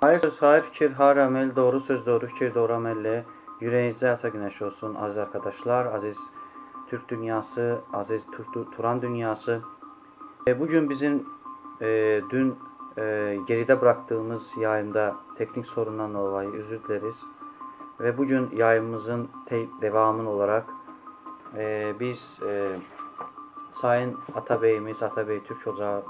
Hayır söz, hayır fikir, har əməl, doğru söz, doğru fikir, doğru əməllə yüreğinizde ata güneş olsun aziz arkadaşlar, aziz Türk dünyası, aziz Tur- Turan dünyası. E, bugün bizim e, dün e, geride bıraktığımız yayında teknik sorundan dolayı özür dileriz. Ve bugün yayımımızın te- devamı olarak e, biz e, Sayın Atabeyimiz, Atabey Türk Ocağı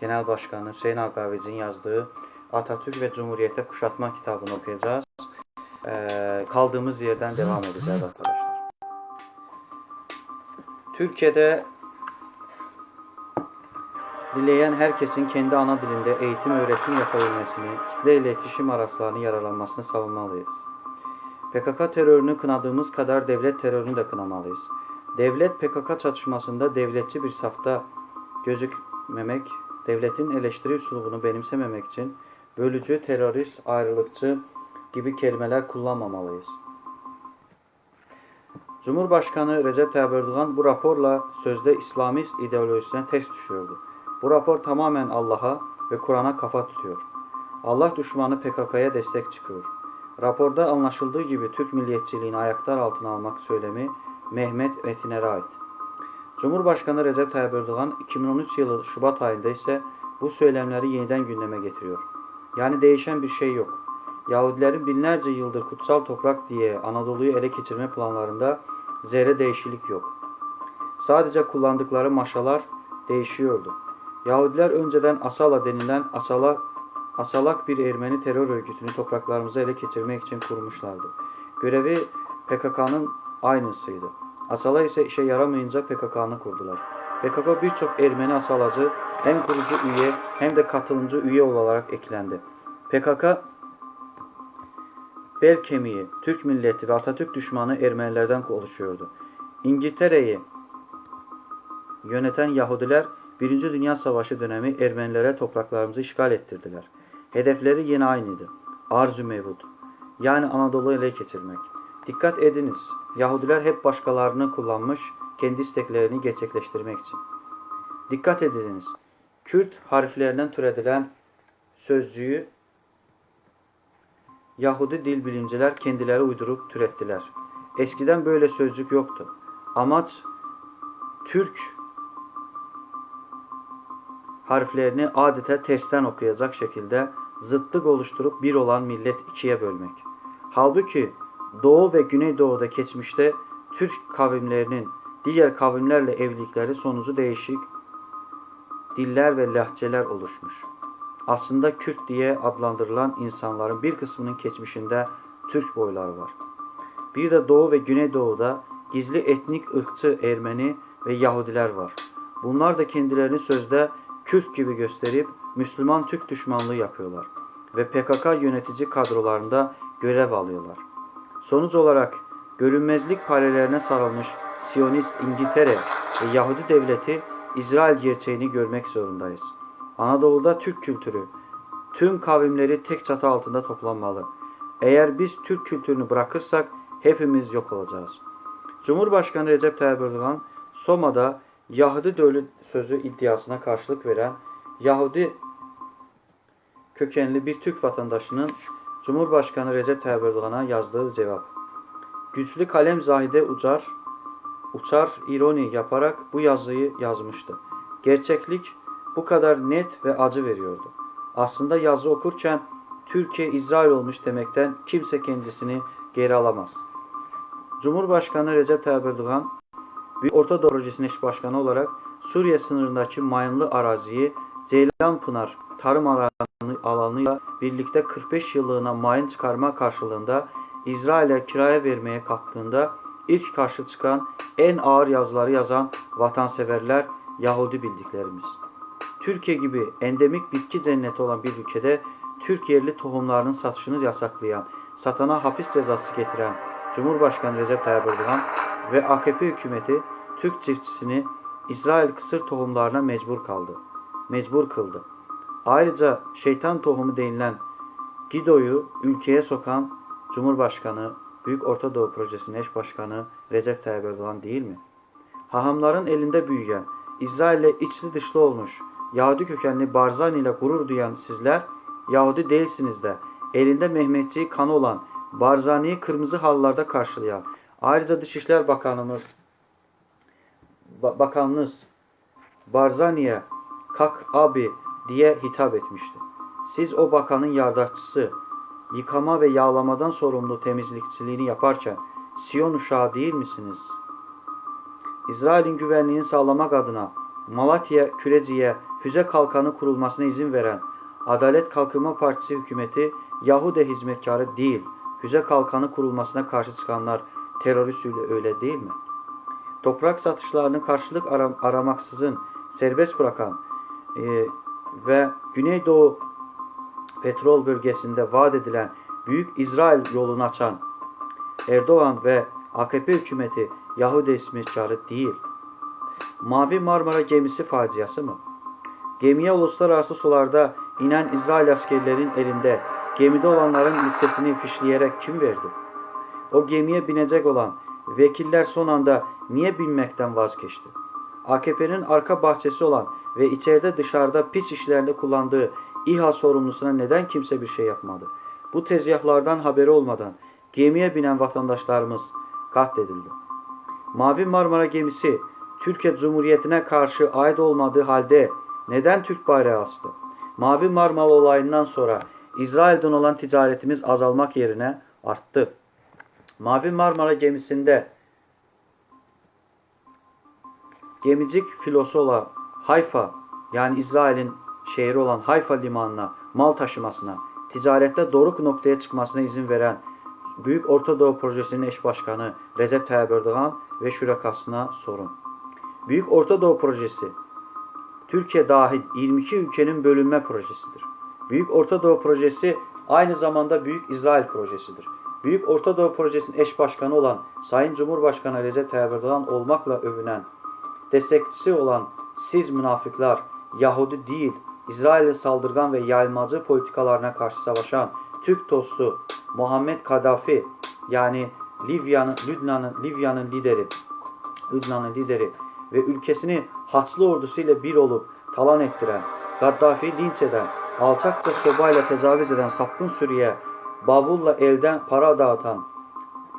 Genel Başkanı Hüseyin Akaviz'in yazdığı Atatürk ve Cumhuriyete Kuşatma kitabını okuyacağız. E, kaldığımız yerden devam edeceğiz arkadaşlar. Türkiye'de dileyen herkesin kendi ana dilinde eğitim öğretim yapabilmesini, kitle iletişim araçlarının yararlanmasını savunmalıyız. PKK terörünü kınadığımız kadar devlet terörünü de kınamalıyız. Devlet PKK çatışmasında devletçi bir safta gözükmemek, devletin eleştiri üslubunu benimsememek için bölücü, terörist, ayrılıkçı gibi kelimeler kullanmamalıyız. Cumhurbaşkanı Recep Tayyip Erdoğan bu raporla sözde İslamist ideolojisine ters düşüyordu. Bu rapor tamamen Allah'a ve Kur'an'a kafa tutuyor. Allah düşmanı PKK'ya destek çıkıyor. Raporda anlaşıldığı gibi Türk milliyetçiliğini ayaklar altına almak söylemi Mehmet Metiner'e ait. Cumhurbaşkanı Recep Tayyip Erdoğan 2013 yılı Şubat ayında ise bu söylemleri yeniden gündeme getiriyor. Yani değişen bir şey yok. Yahudilerin binlerce yıldır kutsal toprak diye Anadolu'yu ele geçirme planlarında zerre değişiklik yok. Sadece kullandıkları maşalar değişiyordu. Yahudiler önceden Asala denilen Asala, Asalak bir Ermeni terör örgütünü topraklarımıza ele geçirmek için kurmuşlardı. Görevi PKK'nın aynısıydı. Asala ise işe yaramayınca PKK'nı kurdular. PKK birçok Ermeni asalacı hem kurucu üye hem de katılımcı üye olarak eklendi. PKK bel kemiği, Türk milleti ve Atatürk düşmanı Ermenilerden oluşuyordu. İngiltere'yi yöneten Yahudiler Birinci Dünya Savaşı dönemi Ermenilere topraklarımızı işgal ettirdiler. Hedefleri yine aynıydı. Arzu mevut. Yani Anadolu'yu ele geçirmek. Dikkat ediniz. Yahudiler hep başkalarını kullanmış, kendi isteklerini gerçekleştirmek için. Dikkat ediniz. Kürt harflerinden türetilen sözcüğü Yahudi dil bilimciler kendileri uydurup türettiler. Eskiden böyle sözcük yoktu. Amaç Türk harflerini adeta tersten okuyacak şekilde zıtlık oluşturup bir olan millet ikiye bölmek. Halbuki Doğu ve Güneydoğu'da geçmişte Türk kavimlerinin diğer kavimlerle evlilikleri sonucu değişik diller ve lahçeler oluşmuş. Aslında Kürt diye adlandırılan insanların bir kısmının geçmişinde Türk boyları var. Bir de Doğu ve Güneydoğu'da gizli etnik ırkçı Ermeni ve Yahudiler var. Bunlar da kendilerini sözde Kürt gibi gösterip Müslüman Türk düşmanlığı yapıyorlar ve PKK yönetici kadrolarında görev alıyorlar. Sonuç olarak görünmezlik parelerine sarılmış Siyonist İngiltere ve Yahudi devleti İsrail gerçeğini görmek zorundayız. Anadolu'da Türk kültürü, tüm kavimleri tek çatı altında toplanmalı. Eğer biz Türk kültürünü bırakırsak hepimiz yok olacağız. Cumhurbaşkanı Recep Tayyip Erdoğan Soma'da Yahudi devlet sözü iddiasına karşılık veren Yahudi kökenli bir Türk vatandaşının Cumhurbaşkanı Recep Tayyip Erdoğan'a yazdığı cevap. Güçlü kalem Zahide Ucar, uçar ironi yaparak bu yazıyı yazmıştı. Gerçeklik bu kadar net ve acı veriyordu. Aslında yazı okurken Türkiye İsrail olmuş demekten kimse kendisini geri alamaz. Cumhurbaşkanı Recep Tayyip Erdoğan bir Orta Doğu Projesi'nin eş başkanı olarak Suriye sınırındaki mayınlı araziyi Ceylanpınar tarım alanı, alanıyla birlikte 45 yıllığına mayın çıkarma karşılığında İsrail'e kiraya vermeye kalktığında ilk karşı çıkan en ağır yazıları yazan vatanseverler Yahudi bildiklerimiz. Türkiye gibi endemik bitki cenneti olan bir ülkede Türk yerli tohumlarının satışını yasaklayan, satana hapis cezası getiren Cumhurbaşkanı Recep Tayyip Erdoğan ve AKP hükümeti Türk çiftçisini İsrail kısır tohumlarına mecbur kaldı. Mecbur kıldı. Ayrıca şeytan tohumu denilen Gido'yu ülkeye sokan Cumhurbaşkanı, Büyük Orta Doğu Projesi'nin eş başkanı Recep Tayyip Erdoğan değil mi? Hahamların elinde büyüyen, İsrail'le içli dışlı olmuş, Yahudi kökenli Barzani ile gurur duyan sizler Yahudi değilsiniz de elinde Mehmetçiği kanı olan Barzani'yi kırmızı halılarda karşılayan, ayrıca Dışişler Bakanımız Ba- Bakanınız Barzani'ye Kak abi diye hitap etmişti. Siz o bakanın yardakçısı, yıkama ve yağlamadan sorumlu temizlikçiliğini yaparken Siyon uşağı değil misiniz? İsrail'in güvenliğini sağlamak adına Malatya Küreci'ye füze kalkanı kurulmasına izin veren Adalet Kalkınma Partisi hükümeti Yahude hizmetkarı değil, füze kalkanı kurulmasına karşı çıkanlar terörist öyle- değil mi? Toprak satışlarını karşılık aram- aramaksızın serbest bırakan e, ve Güneydoğu petrol bölgesinde vaat edilen Büyük İsrail yolunu açan Erdoğan ve AKP hükümeti Yahudi hizmetkarı değil. Mavi Marmara gemisi faciası mı? Gemiye uluslararası sularda inen İsrail askerlerin elinde gemide olanların listesini fişleyerek kim verdi? O gemiye binecek olan vekiller son anda niye binmekten vazgeçti? AKP'nin arka bahçesi olan ve içeride dışarıda pis işlerinde kullandığı İHA sorumlusuna neden kimse bir şey yapmadı? Bu tezgahlardan haberi olmadan gemiye binen vatandaşlarımız katledildi. Mavi Marmara gemisi Türkiye Cumhuriyeti'ne karşı ait olmadığı halde neden Türk bayrağı astı? Mavi Marmara olayından sonra İsrail'den olan ticaretimiz azalmak yerine arttı. Mavi Marmara gemisinde gemicik filosu olan Hayfa yani İsrail'in şehri olan Hayfa limanına mal taşımasına, ticarette doruk noktaya çıkmasına izin veren Büyük Orta Doğu Projesi'nin eş başkanı Recep Tayyip Erdoğan ve şurakasına sorun. Büyük Orta Doğu Projesi, Türkiye dahil 22 ülkenin bölünme projesidir. Büyük Orta Doğu Projesi aynı zamanda Büyük İsrail Projesidir. Büyük Orta Doğu Projesi'nin eş başkanı olan Sayın Cumhurbaşkanı Recep Tayyip Erdoğan olmakla övünen, destekçisi olan siz münafıklar, Yahudi değil, İsrail'e saldırgan ve yayılmacı politikalarına karşı savaşan Türk dostu Muhammed Kadafi yani Libya'nın Lübnan'ın Libya'nın lideri Lübnan'ın lideri ve ülkesini Haçlı ordusuyla bir olup talan ettiren, Gaddafi'yi linç eden, alçakça sobayla tecavüz eden sapkın sürüye bavulla elden para dağıtan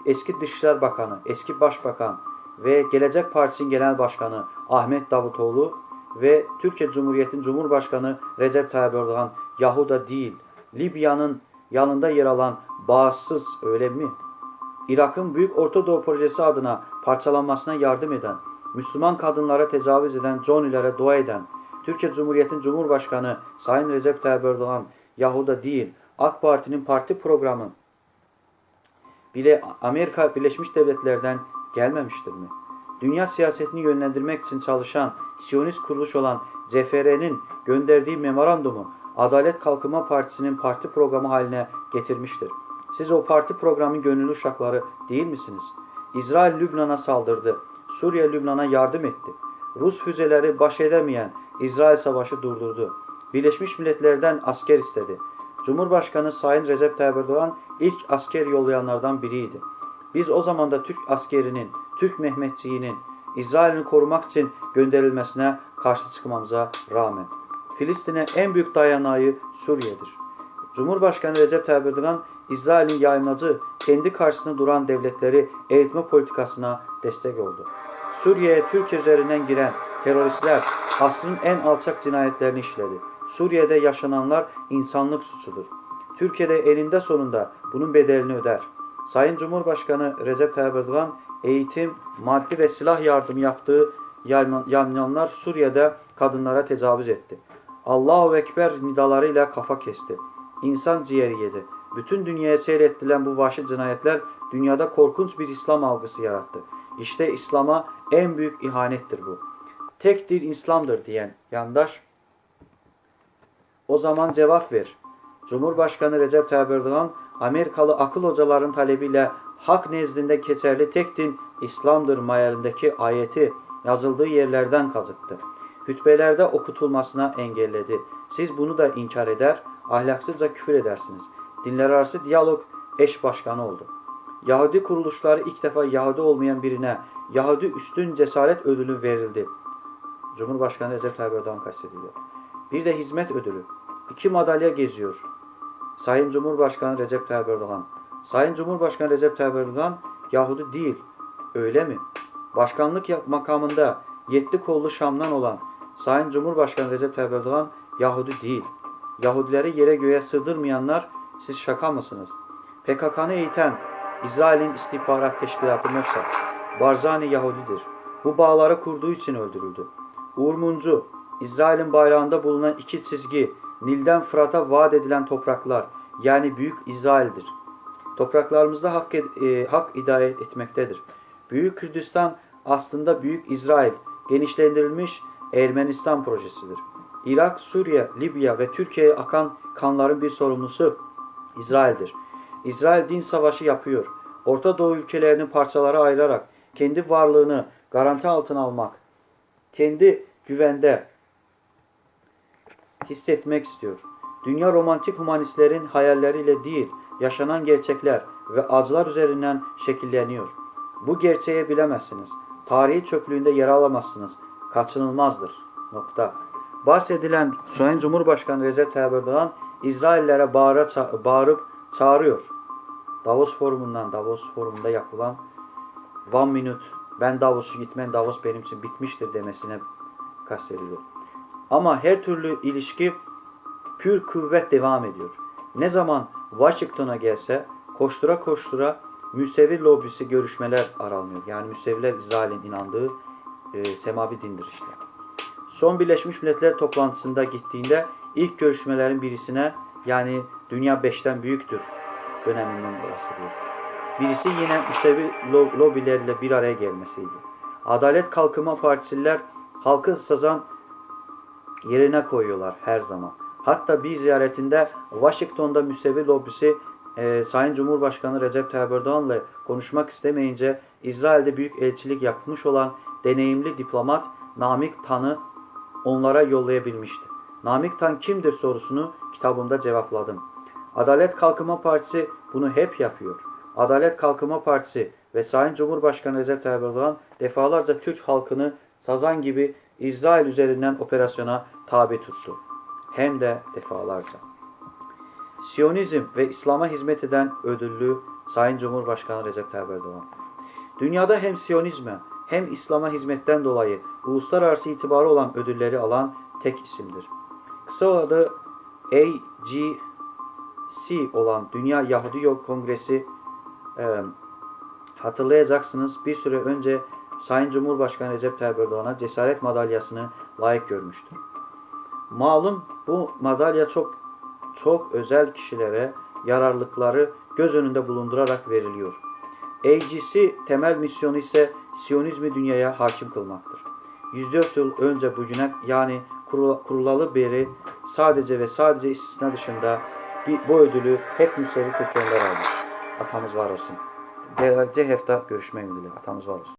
eski Dışişler Bakanı, eski Başbakan ve Gelecek Partisi'nin Genel Başkanı Ahmet Davutoğlu ve Türkiye Cumhuriyeti'nin Cumhurbaşkanı Recep Tayyip Erdoğan Yahuda değil, Libya'nın yanında yer alan bağımsız öyle mi? Irak'ın Büyük Orta Doğu Projesi adına parçalanmasına yardım eden, Müslüman kadınlara tecavüz eden, Johnny'lere dua eden, Türkiye Cumhuriyeti'nin Cumhurbaşkanı Sayın Recep Tayyip Erdoğan Yahuda değil, AK Parti'nin parti programı bile Amerika Birleşmiş Devletler'den gelmemiştir mi? Dünya siyasetini yönlendirmek için çalışan Siyonist kuruluş olan CFR'nin gönderdiği memorandumu Adalet Kalkınma Partisi'nin parti programı haline getirmiştir. Siz o parti programın gönüllü uşakları değil misiniz? İsrail Lübnan'a saldırdı. Suriye Lübnan'a yardım etti. Rus füzeleri baş edemeyen İsrail savaşı durdurdu. Birleşmiş Milletler'den asker istedi. Cumhurbaşkanı Sayın Recep Tayyip Erdoğan ilk asker yollayanlardan biriydi. Biz o zaman da Türk askerinin, Türk Mehmetçiğinin İsrail'i korumak için gönderilmesine karşı çıkmamıza rağmen. Filistin'e en büyük dayanağı Suriye'dir. Cumhurbaşkanı Recep Tayyip Erdoğan, İsrail'in yayılmacı, kendi karşısında duran devletleri eğitme politikasına destek oldu. Suriye'ye Türkiye üzerinden giren teröristler asrın en alçak cinayetlerini işledi. Suriye'de yaşananlar insanlık suçudur. Türkiye'de eninde sonunda bunun bedelini öder. Sayın Cumhurbaşkanı Recep Tayyip Erdoğan eğitim, maddi ve silah yardımı yaptığı yanyanlar Suriye'de kadınlara tecavüz etti. Allahu Ekber nidalarıyla kafa kesti. İnsan ciğeri yedi. Bütün dünyaya seyrettilen bu vahşi cinayetler dünyada korkunç bir İslam algısı yarattı. İşte İslam'a en büyük ihanettir bu. Tek dil İslam'dır diyen yandaş o zaman cevap ver. Cumhurbaşkanı Recep Tayyip Erdoğan Amerikalı akıl hocaların talebiyle hak nezdinde geçerli tek din İslam'dır mayalindeki ayeti yazıldığı yerlerden kazıttı. Hütbelerde okutulmasına engelledi. Siz bunu da inkar eder, ahlaksızca küfür edersiniz. Dinler arası diyalog eş başkanı oldu. Yahudi kuruluşları ilk defa Yahudi olmayan birine Yahudi üstün cesaret ödülü verildi. Cumhurbaşkanı Recep Tayyip Erdoğan kastediliyor. Bir de hizmet ödülü. İki madalya geziyor. Sayın Cumhurbaşkanı Recep Tayyip Erdoğan. Sayın Cumhurbaşkanı Recep Tayyip Erdoğan Yahudi değil. Öyle mi? Başkanlık makamında yetli kollu Şam'dan olan Sayın Cumhurbaşkanı Recep Tayyip Erdoğan Yahudi değil. Yahudileri yere göğe sığdırmayanlar siz şaka mısınız? PKK'nı eğiten İsrail'in istihbarat teşkilatı Mossad, Barzani Yahudidir. Bu bağları kurduğu için öldürüldü. Uğur Mumcu, İsrail'in bayrağında bulunan iki çizgi, Nil'den Fırat'a vaat edilen topraklar, yani Büyük İsrail'dir. Topraklarımızda hak, e, hak hidayet etmektedir. Büyük Kürdistan aslında Büyük İsrail, genişlendirilmiş Ermenistan projesidir. Irak, Suriye, Libya ve Türkiye'ye akan kanların bir sorumlusu İsrail'dir. İsrail din savaşı yapıyor. Orta Doğu ülkelerini parçalara ayırarak kendi varlığını garanti altına almak, kendi güvende hissetmek istiyor. Dünya romantik humanistlerin hayalleriyle değil, yaşanan gerçekler ve acılar üzerinden şekilleniyor. Bu gerçeği bilemezsiniz. Tarihi çöplüğünde yer alamazsınız. Kaçınılmazdır. Nokta. Bahsedilen Sayın Cumhurbaşkanı Recep Tayyip Erdoğan İsraillere bağıra, bağırıp çağırıyor. Davos forumundan, Davos forumunda yapılan one minute ben Davos'u gitmem, Davos benim için bitmiştir demesine kastediliyor. Ama her türlü ilişki pür kuvvet devam ediyor. Ne zaman Washington'a gelse koştura koştura Müsevi lobisi görüşmeler aranıyor. Yani Müseviler İsrail'in inandığı e, semavi dindir işte. Son Birleşmiş Milletler toplantısında gittiğinde ilk görüşmelerin birisine yani Dünya 5'ten büyüktür döneminden bahsediyor. Birisi yine Müsevi lo- lobilerle bir araya gelmesiydi. Adalet Kalkınma Partililer halkı sazan yerine koyuyorlar her zaman. Hatta bir ziyaretinde Washington'da Müsevi lobisi e, Sayın Cumhurbaşkanı Recep Tayyip Erdoğan'la konuşmak istemeyince İsrail'de büyük elçilik yapmış olan deneyimli diplomat Namik Tan'ı onlara yollayabilmişti. Namik Tan kimdir sorusunu kitabımda cevapladım. Adalet Kalkınma Partisi bunu hep yapıyor. Adalet Kalkınma Partisi ve Sayın Cumhurbaşkanı Recep Tayyip Erdoğan defalarca Türk halkını sazan gibi İsrail üzerinden operasyona tabi tuttu. Hem de defalarca. Siyonizm ve İslam'a hizmet eden ödüllü Sayın Cumhurbaşkanı Recep Tayyip Erdoğan. Dünyada hem Siyonizme hem İslam'a hizmetten dolayı uluslararası itibarı olan ödülleri alan tek isimdir. Kısa adı AGC olan Dünya Yahudi Yol Kongresi e, hatırlayacaksınız bir süre önce Sayın Cumhurbaşkanı Recep Tayyip Erdoğan'a cesaret madalyasını layık görmüştür. Malum bu madalya çok çok özel kişilere yararlıkları göz önünde bulundurarak veriliyor. AGC temel misyonu ise Siyonizmi dünyaya hakim kılmaktır. 104 yıl önce bugüne yani kurula- kurulalı beri sadece ve sadece istisna dışında bu ödülü hep Müsevi kökenler almış. Atamız var olsun. Gelecek hafta görüşmek üzere. Atamız var olsun.